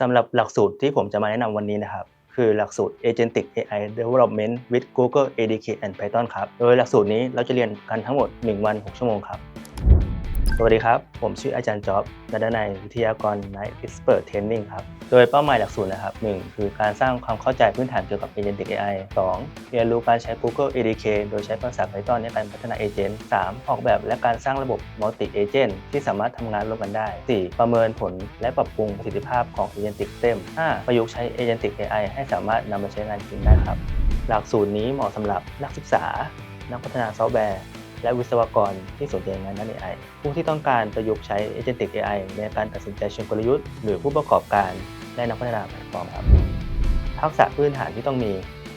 สำหรับหลักสูตรที่ผมจะมาแนะนำวันนี้นะครับ คือหลักสูตร Agentic AI Development with Google ADK and Python ครับ โดยหลักสูตรนี้เราจะเรียนกันทั้งหมด 1 วัน 6 ชั่วโมงครับ สวัสดีครับ ผมชื่ออาจารย์จ๊อบนัดนายวิทยากร Night Expert Training ครับ โดยเป้าหมายหลักสูตรนะครับ 1 คือการสร้างความเข้าใจพื้นฐานเกี่ยวกับ Agentic AI 2 เรียนรู้การใช้ Google ADK โดยใช้ภาษา Python ในการพัฒนา Agent 3ออกแบบและการสร้างระบบ Multi Agent ที่สามารถทำงานร่วมกันได้ 4 ประเมินผลและปรับปรุงประสิทธิภาพของ Agentic System 5 ประยุกต์ใช้ Agentic AI ให้สามารถนำไปใช้งานจริงได้ครับ หลักสูตรนี้เหมาะสำหรับนักศึกษา นักพัฒนาซอฟต์แวร์ และวิศวกรที่สนใจงานด้าน AI ผู้ที่ต้องการประยุกต์ใช้ Agentic AI ในการตัดสินใจเชิงกลยุทธ์ หรือผู้ประกอบการและนักพัฒนาแพลตฟอร์มครับ ทักษะพื้นฐานที่ต้องมี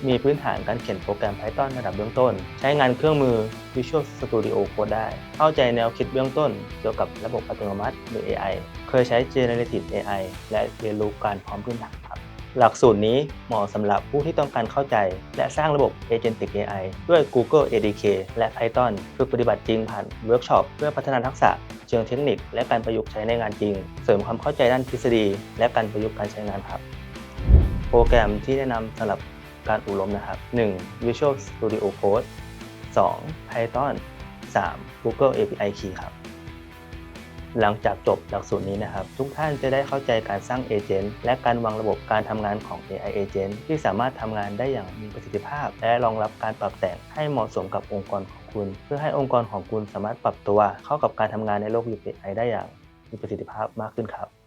มีพื้นฐานการเขียนโปรแกรม Python ระดับเบื้องต้น ใช้งานเครื่องมือ Visual Studio Code ได้ เข้าใจแนวคิดเบื้องต้น เกี่ยวกับระบบอัตโนมัติ หรือ AI เคยใช้ Generative AI และเรียนรู้การพร้อมพื้นฐาน หลักสูตรนี้เหมาะสำหรับผู้ที่ต้องการเข้าใจ และสร้างระบบ Agentic AI ด้วย Google ADK และ Python ฝึกปฏิบัติจริงผ่านเวิร์กช็อปเพื่อพัฒนาทักษะเชิงเทคนิค และการประยุกต์ใช้ในงานจริง เสริมความเข้าใจด้านทฤษฎี และการประยุกต์การใช้งานครับ โปรแกรมที่แนะนำสำหรับการอบรมนะครับ 1. Visual Studio Code 2. Python 3. Google API Key ครับ หลังจากจบหลักสูตรนี้นะครับ ทุกท่านจะได้เข้าใจการสร้างเอเจนต์และการวางระบบการทำงานของ AI Agent ที่สามารถทำงานได้อย่างมีประสิทธิภาพ และรองรับการปรับแต่งให้เหมาะสมกับองค์กรของคุณ เพื่อให้องค์กรของคุณสามารถปรับตัว เข้ากับการทำงานในโลกยุค AI ได้อย่างมีประสิทธิภาพมากขึ้นครับ